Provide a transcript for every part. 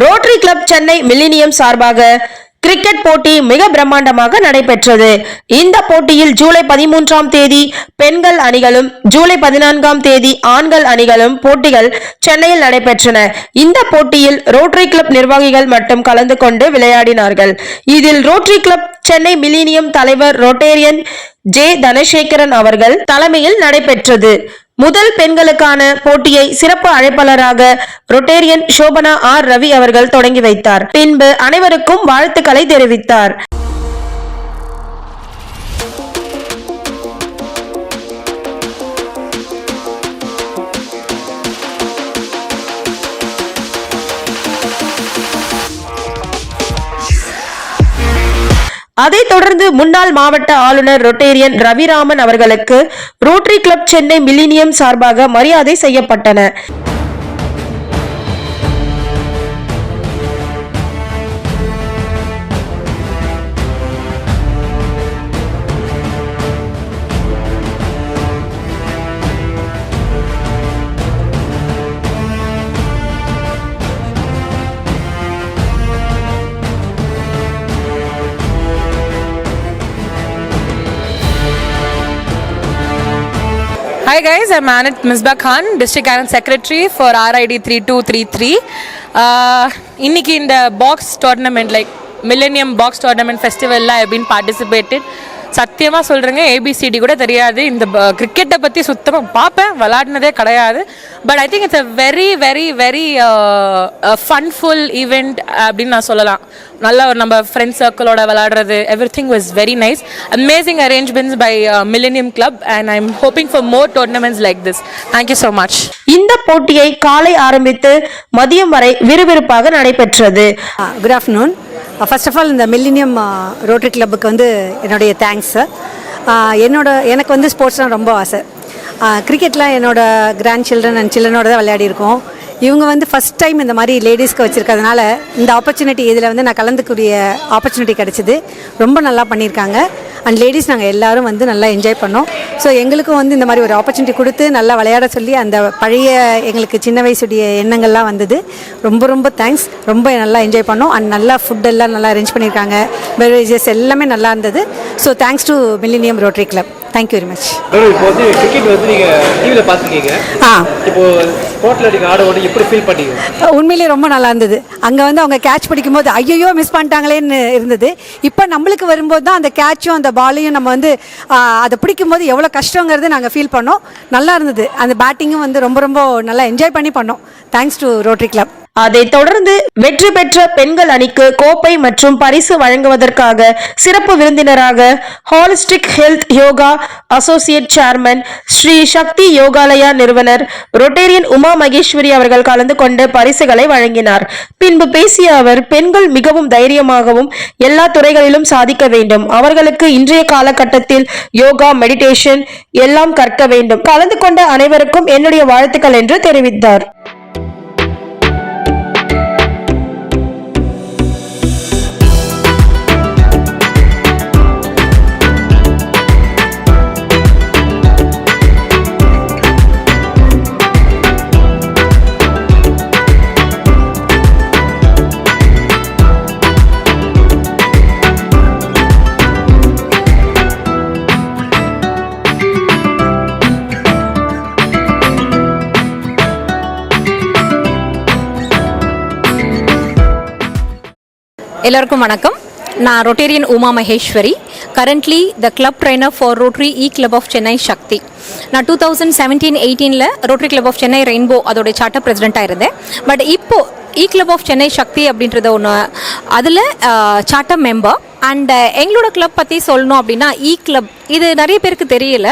Rotary club Chennai millennium சார்பாக cricket போட்டி மிக பிரம்மாண்டமாக நடைபெற்றது. இந்த போட்டியில் ஜூலை பதிமூன்றாம் தேதி பெண்கள் அணிகளும் ஜூலை பதினான்காம் தேதி ஆண்கள் அணிகளும் போட்டிகள் சென்னையில் நடைபெற்றன. இந்த போட்டியில் ரோட்டரி கிளப் நிர்வாகிகள் மட்டும் கலந்து கொண்டு விளையாடினார்கள். இதில் ரோட்டரி கிளப் சென்னை மில்லினியம் தலைவர் ரோட்டேரியன் ஜே தனசேகரன் அவர்கள் தலைமையில் நடைபெற்றது. முதல் பெண்களுக்கான போட்டியை சிறப்பு அழைப்பாளராக ரொட்டேரியன் சோபனா ஆர் ரவி அவர்கள் தொடங்கி வைத்தார். பின்பு அனைவருக்கும் வாழ்த்துக்களை தெரிவித்தார். அதைத் தொடர்ந்து முன்னாள் மாவட்ட ஆளுநர் ரொட்டேரியன் ரவிராமன் அவர்களுக்கு ரோட்டரி கிளப் சென்னை மில்லினியம் சார்பாக மரியாதை செய்யப்பட்டன. Hi guys, I'm Anit Misbah Khan, District Canon Secretary for RID 3233. Uh, இன்னைக்கு இந்த box tournament like millennium box tournament ஃபெஸ்டிவலில் I been participated சத்தியமாக சொல்கிறேங்க ஏபிசிடி கூட தெரியாது. இந்த கிரிக்கெட்டை பற்றி சுத்தமாக பார்ப்பேன் விளாடினதே கிடையாது. But I think it's a very very very funful event அப்படின்னு நான் சொல்லலாம். நல்லா ஒரு நம்ம ஃப்ரெண்ட்ஸ் சர்க்கிளோட விளாடுறது everything was very nice amazing arrangements by Millennium Club and I am hoping for more tournaments like this thank you so much இந்த போட்டியை காலை ஆரம்பித்து மதியம் வரை விறுவிறுப்பாக நடைபெற்றது. Good afternoon first of all இந்த மில்லினியம் ரோட்டரி கிளப்புக்கு வந்து என்னுடைய தேங்க்ஸ் uh, என்னோட எனக்கு வந்து ஸ்போர்ட்ஸ்லாம் ரொம்ப ஆசை. கிரிக்கெட்லாம் என்னோடய கிராண்ட் சில்ட்ரன் அண்ட் சில்ட்ரனோட தான் விளையாடிருக்கோம் இவங்க வந்து ஃபஸ்ட் டைம் இந்த மாதிரி லேடிஸ்க்கு வச்சுருக்கிறதுனால இந்த ஆப்பர்ச்சுனிட்டி இதில் வந்து நான் கலந்துக்கூடிய ஆப்பர்ச்சுனிட்டி கிடச்சிது. ரொம்ப நல்லா பண்ணியிருக்காங்க. அண்ட் லேடிஸ் நாங்கள் எல்லாரும் வந்து நல்லா என்ஜாய் பண்ணோம். ஸோ எங்களுக்கும் வந்து இந்த மாதிரி ஒரு ஆப்பர்ச்சுனிட்டி கொடுத்து நல்லா விளையாட சொல்லி அந்த பழைய எங்களுக்கு சின்ன வயசுடைய எண்ணங்கள்லாம் வந்தது. ரொம்ப ரொம்ப தேங்க்ஸ் ரொம்ப நல்லா என்ஜாய் பண்ணோம். அண்ட் நல்லா ஃபுட்டெல்லாம் நல்லா அரேஞ்ச் பண்ணியிருக்காங்க பெவரேஜஸ் எல்லாமே நல்லா இருந்தது. So thanks to Millennium Rotary Club thank you very much இப்போ வந்து கிரிக்கெட் வந்து நீங்க டிவியில் பார்த்துருக்கீங்க. ஆ. இப்போ ஸ்போர்ட்ல நீங்க ஆட எப்படி ஃபீல் பண்ணீங்க? உண்மையிலேயே ரொம்ப நல்லா இருந்தது. அங்கே வந்து அவங்க கேட்ச் பிடிக்கும்போது ஐயோ மிஸ் பண்ணிட்டாங்களேன்னு இருந்தது. இப்போ நம்மளுக்கு வரும்போது தான் அந்த கேட்சும் அந்த பாலையும் நம்ம வந்து அதை பிடிக்கும்போது எவ்வளோ கஷ்டங்கிறது நாங்கள் ஃபீல் பண்ணோம். நல்லா இருந்தது. அந்த பேட்டிங்கும் வந்து ரொம்ப ரொம்ப நல்லா என்ஜாய் பண்ணி பண்ணோம். தேங்க்ஸ் டு ரோட்டரி கிளப் அதைத் தொடர்ந்து வெற்றி பெற்ற பெண்கள் அணிக்கு கோப்பை மற்றும் பரிசு வழங்குவதற்காக சிறப்பு விருந்தினராக holistic health yoga associate chairman Shri Shakti Yogalaya நிறுவனர் ரொட்டேரியன் உமா மகேஸ்வரி அவர்கள் கலந்து கொண்டு பரிசுகளை வழங்கினார். பின்பு பேசிய அவர் பெண்கள் மிகவும் தைரியமாகவும் எல்லா துறைகளிலும் சாதிக்க வேண்டும். அவர்களுக்கு இன்றைய காலகட்டத்தில் யோகா மெடிடேஷன் எல்லாம் கற்க வேண்டும். கலந்து கொண்ட அனைவருக்கும் என்னுடைய வாழ்த்துக்கள் என்று தெரிவித்தார். எல்லோருக்கும் வணக்கம். நான் Rotarian Uma Maheswari. Currently the club trainer for Rotary E club of Chennai Shakti நான் டூ தௌசண்ட் செவன்டீன் எயிட்டீனில் Rotary Club of Chennai Rainbow அதோடைய சார்ட்டர் பிரசிடெண்ட்டாக இருந்தேன். பட் இப்போது E club of Chennai Shakti அப்படின்றத ஒன்று அதில் சார்ட்டர் மெம்பர் அண்ட் uh, எங்களோட கிளப் பற்றி சொல்லணும் அப்படின்னா இ கிளப் இது நிறைய பேருக்கு தெரியல.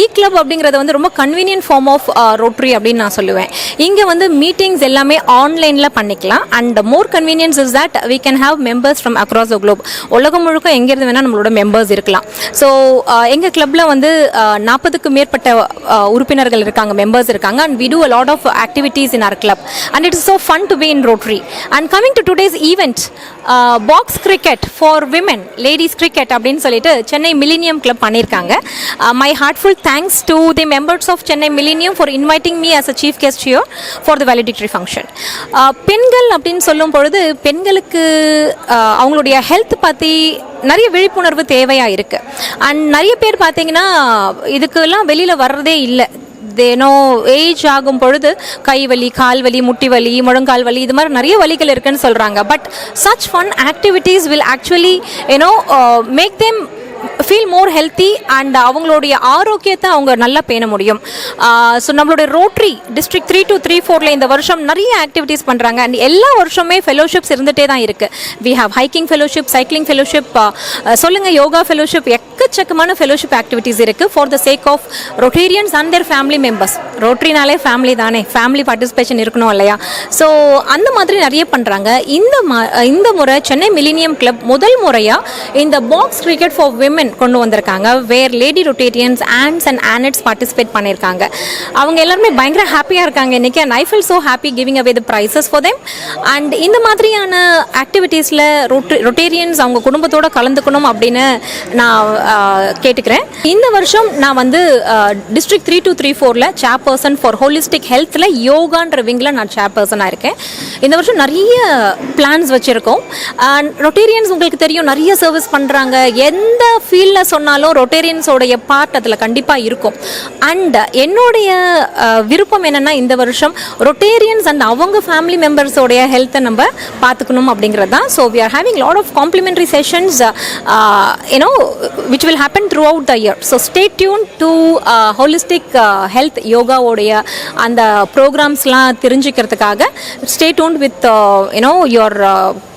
இ கிளப் அப்படிங்கிறது வந்து ரொம்ப கன்வீனியன்ட் ஃபார்ம் ஆஃப் ரோட்ரி அப்படின்னு நான் சொல்லுவேன். இங்கே வந்து மீட்டிங்ஸ் எல்லாமே ஆன்லைனில் பண்ணிக்கலாம். And more convenience is that we can have members from across the globe உலகம் முழுக்க எங்கேருந்து வேணால் நம்மளோட மெம்பர்ஸ் இருக்கலாம். ஸோ எங்கள் கிளப்பில் வந்து uh, நாற்பதுக்கு மேற்பட்ட uh, உறுப்பினர்கள் இருக்காங்க மெம்பர்ஸ் இருக்காங்க. And we do a lot of activities in our club and it's so fun to be in Rotary and coming to today's event box cricket for women women ladies cricket அப்படின்னு சொல்லிட்டு Chennai millennium club பண்ணியிருக்காங்க. My heartful thanks to the members of Chennai Millennium for inviting me as a chief guest here for the valedictory function பெண்கள் அப்படின்னு சொல்லும் பொழுது பெண்களுக்கு uh, அவங்களுடைய health பற்றி நிறைய விழிப்புணர்வு தேவையாக இருக்குது அண்ட் நிறைய பேர் பார்த்தீங்கன்னா இதுக்கெல்லாம் வெளியில் வர்றதே இல்லை. ஏனோ ஏஜ் ஆகும் பொழுது கை வலி கால் வலி முட்டி வலி முழங்கால் வலி இது மாதிரி நிறைய வலிகள் இருக்குன்னு சொல்கிறாங்க but such fun activities will actually you know make them feel more healthy and அவங்களுடைய ஆரோக்கியத்தை அவங்க நல்லா பேண முடியும். ஸோ நம்மளுடைய Rotary district three two three ஃபோரில் இந்த வருஷம் நிறைய ஆக்டிவிட்டீஸ் பண்ணுறாங்க அண்ட் எல்லா வருஷமே ஃபெலோஷிப்ஸ் இருந்துகிட்டே தான் இருக்குது we have hiking fellowship cycling fellowship சொல்லுங்கள் யோகா ஃபெலோஷிப் எக்கச்சக்கமான ஃபெலோஷிப் ஆக்டிவிட்டீஸ் இருக்குது for the sake of Rotarians and their family members ரோட்ரினாலே family தானே. ஃபேமிலி பார்ட்டிசிபேஷன் இருக்கணும் இல்லையா? ஸோ அந்த மாதிரி நிறைய பண்ணுறாங்க இந்த இந்த முறை சென்னை மில்லினியம் கிளப் முதல் முறையாக இந்த பாக்ஸ் கிரிக்கெட் ஃபார் விமன் கொண்டு வந்திருக்காங்க. Where lady Rotarians anns and annets participate பண்ணியிருக்காங்க. அவங்க எல்லாருமே பயங்கர ஹாப்பியாக இருக்காங்க இன்றைக்கி and I feel so happy giving away the prizes for them and இந்த மாதிரியான ஆக்டிவிட்டீஸில் ரொட்டே ரொட்டேரியன்ஸ் அவங்க குடும்பத்தோட கலந்துக்கணும் அப்படின்னு நான் கேட்டுக்கிறேன். இந்த வருஷம் நான் வந்து டிஸ்ட்ரிக்ட் த்ரீ டூ த்ரீ ஃபோரில் சேர்பர்சன் ஃபார் ஹோலிஸ்டிக் ஹெல்த்தில் யோகான்ற விங்கில் நான் சேர்பர்சனாக இருக்கேன். இந்த வருஷம் நிறைய பிளான்ஸ் வச்சுருக்கோம். ரொட்டேரியன்ஸ் உங்களுக்கு தெரியும் நிறைய சர்வீஸ் பண்ணுறாங்க எந்த ஃபீல்டில் சொன்னாலும் ரொட்டேரியன்ஸோடைய பார்ட் அதில் கண்டிப்பாக இருக்கும். அண்ட் என்னுடைய விருப்பம் என்னென்னா இந்த வருஷம் ரொட்டேரியன்ஸ் அண்ட் அவங்க ஃபேமிலி மெம்பர்ஸோடைய ஹெல்த்தை நம்ம பார்த்துக்கணும் அப்படிங்கிறது தான் so we are having lot of complimentary sessions you know which will happen throughout the year so stay tune to holistic health யோகாவோடைய அந்த ப்ரோக்ராம்ஸ்லாம் தெரிஞ்சுக்கிறதுக்காக stay tune with you know your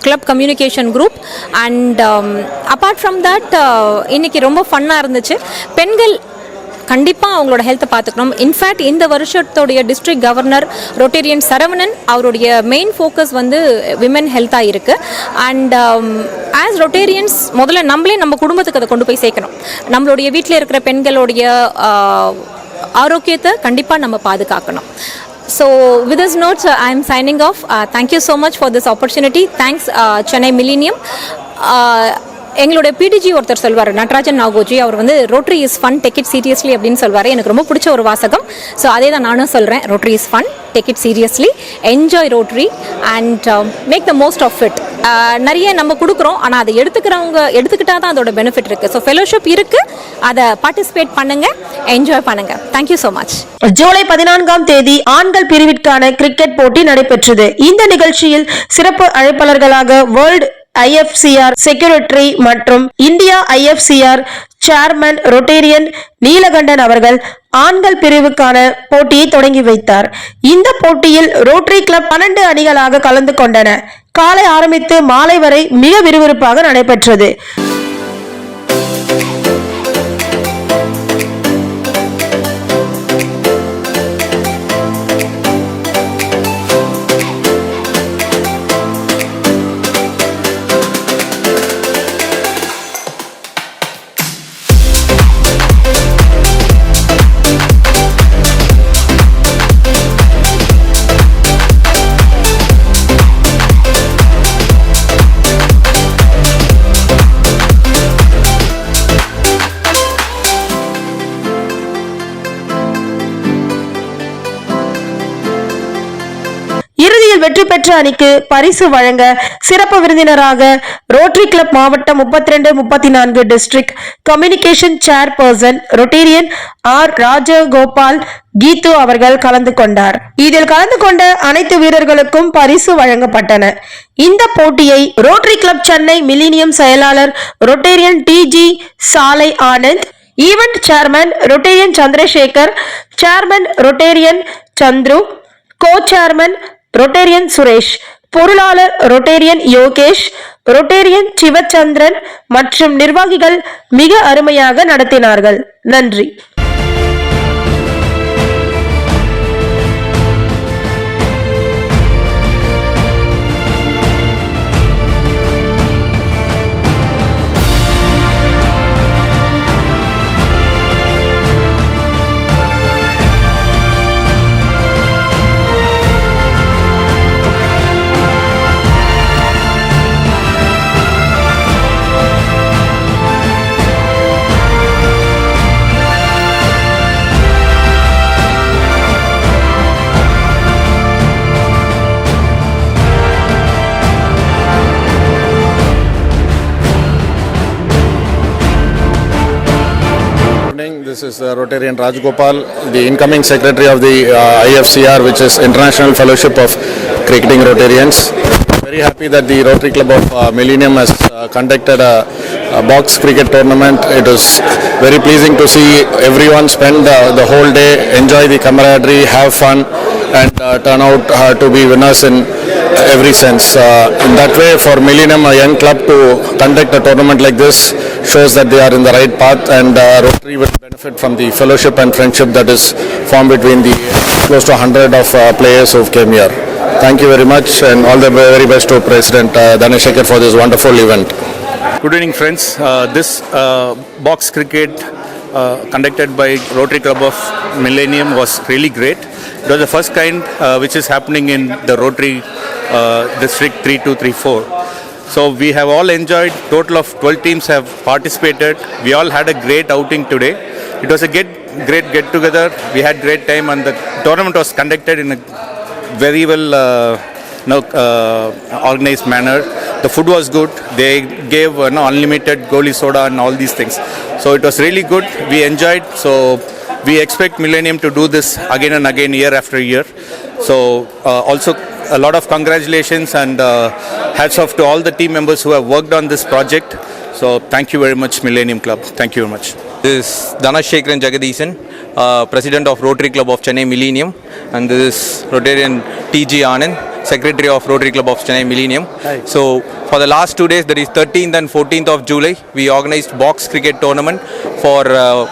club communication group and apart from that இன்னைக்கு ரொம்ப ஃபன்னாக இருந்துச்சு. பெண்கள் கண்டிப்பாக அவங்களோட ஹெல்த்தை பார்த்துக்கணும். இன்ஃபேக்ட் இந்த வருஷத்தோடைய டிஸ்ட்ரிக்ட் கவர்னர் ரொட்டேரியன் சரவணன் அவருடைய மெயின் ஃபோக்கஸ் வந்து விமன் ஹெல்த்தாக இருக்குது அண்ட் ஆஸ் ரொட்டேரியன்ஸ் முதல்ல நம்மளே நம்ம குடும்பத்துக்கு அதை கொண்டு போய் சேர்க்கணும். நம்மளுடைய வீட்டில் இருக்கிற பெண்களுடைய uh, ஆரோக்கியத்தை கண்டிப்பாக நம்ம பாதுகாக்கணும். So with uh, signing notes I uh, thank signing off much so much for this uh, thanks Chennai Uh, எங்களுடைய பிடிஜி ஒருத்தர் சொல்வார் நடராஜன் நாகோஜி. அவர் வந்து Rotary is fun take it seriously அப்படின்னு சொல்வார். எனக்கு ரொம்ப பிடிச்ச ஒரு வாசகம். ஸோ அதே தான் நானும் சொல்கிறேன் Rotary is fun take it seriously enjoy Rotary and make the most of it நிறைய நம்ம கொடுக்குறோம். ஆனால் அதை எடுத்துக்கிறவங்க எடுத்துக்கிட்டா தான் அதோட பெனிஃபிட் இருக்குது ஸோ ஃபெலோஷிப் இருக்குது அதை பார்ட்டிசிபேட் பண்ணுங்கள் என்ஜாய் பண்ணுங்கள் தேங்க்யூ ஸோ மச் ஜூலை பதினான்காம் தேதி ஆண்கள் பிரிவிற்கான கிரிக்கெட் போட்டி நடைபெற்றது. இந்த நிகழ்ச்சியில் சிறப்பு அழைப்பாளர்களாக வேர்ல்ட் ஐஎஃப்சிஆர் செக்யூரிட்டரி மற்றும் India IFCR chairman Rotarian Neelakantan அவர்கள் ஆண்கள் பிரிவுக்கான போட்டியை தொடங்கி வைத்தார். இந்த போட்டியில் ரோட்டரி கிளப் பன்னெண்டு அணிகளாக கலந்து கொண்டன. காலை ஆரம்பித்து மாலை வரை மிக விறுவிறுப்பாக நடைபெற்றது. வெற்றி பெற்ற அணிக்கு பரிசு வழங்க சிறப்பு விருந்தினராக ரோட்டரி கிளப் மாவட்டம் முப்பத்தி ரெண்டு முப்பத்தி நான்கு district communication chairperson Rotarian R Rajagopal கீத்து அவர்கள் கலந்து கொண்டார். இதில் கலந்து கொண்ட அனைத்து வீரர்களுக்கும் பரிசு வழங்கப்பட்டன. இந்த போட்டியை ரோட்டரி கிளப் சென்னை மில்லினியம் செயலாளர் ரொட்டேரியன் டிஜி சாலை Anand event chairman Rotarian Chandrasekar chairman Rotarian Chandru co chairman Rotarian Suresh பொருளாளர் ரொட்டேரியன் யோகேஷ் ரொட்டேரியன் சிவச்சந்திரன் மற்றும் நிர்வாகிகள் மிக அருமையாக நடத்தினார்கள். நன்றி. This is uh, Rotarian Rajgopal, the incoming secretary of the uh, IFCR, which is International Fellowship of Cricketing Rotarians. Very happy that the Rotary Club of uh, Millennium has uh, conducted a, a box cricket tournament. It is very pleasing to see everyone spend uh, the whole day, enjoy the camaraderie, have fun, and uh, turn out uh, to be winners in every sense. Uh, in that way, for Millennium, a young club to conduct a tournament like this shows that they are in the right path and uh, Rotary will benefit from the fellowship and friendship that is formed between the close to 100 of uh, players who came here. Thank you very much and all the very best to President uh, Danesh Shekhar for this wonderful event. Good evening, friends. Uh, this uh, box cricket uh, conducted by Rotary Club of Millennium was really great. It was the first kind uh, which is happening in the Rotary uh, District 3234. So we have all enjoyed. Total of 12 teams have participated. We all had a great outing today. It was a get, great get together. We had great time, and the tournament was conducted in a very well uh, uh, organized manner. The food was good. They gave uh, unlimited goli soda and all these things. So it was really good. We enjoyed. So we expect Millennium to do this again and again, year after year. So uh, also a lot of congratulations and uh, hats off to all the team members who have worked on this project. So thank you very much, Millennium Club. Thank you very much. This is Dhanashekharan Jagadeesan, uh, President of Rotary Club of Chennai Millennium, and this is Rotarian TG Anand, Secretary of Rotary Club of Chennai Millennium. So, for the last two days, that is 13th and 14th of July, we organized box cricket tournament for uh,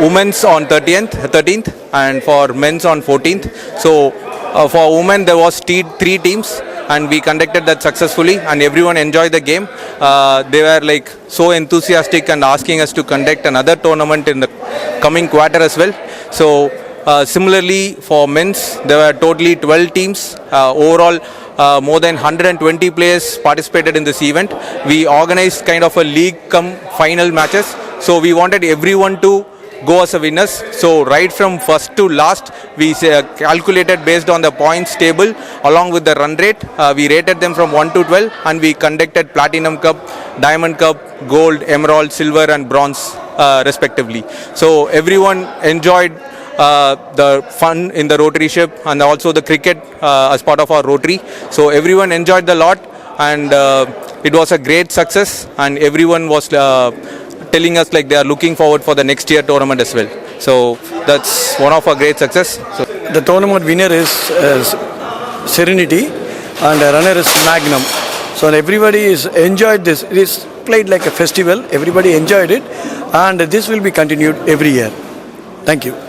women's on 30th, 13th, and for men's on 14th. So, uh, for women, there was te- three teams and we conducted that successfully and everyone enjoyed the game. Uh, they were like so enthusiastic and asking us to conduct another tournament in the coming quarter as well. So uh, similarly for men's there were totally 12 teams. Uh, overall uh, more than 120 players participated in this event. We organized kind of a league come final matches so we wanted everyone to go as a winners. So right from first to last, we uh, calculated based on the points table along with the run rate. Uh, we rated them from 1 to 12 and we conducted Platinum Cup, Diamond Cup, Gold, Emerald, Silver and Bronze uh, respectively. So everyone enjoyed uh, the fun in the Rotary ship and also the cricket uh, as part of our Rotary. So everyone enjoyed the lot and uh, it was a great success and everyone was uh, telling us like they are looking forward for the next year tournament as well. So that's one of our great success. So The tournament winner is Serenity and the runner is Magnum. So everybody is enjoyed this. It is played like a festival. Everybody enjoyed it and this will be continued every year. Thank you.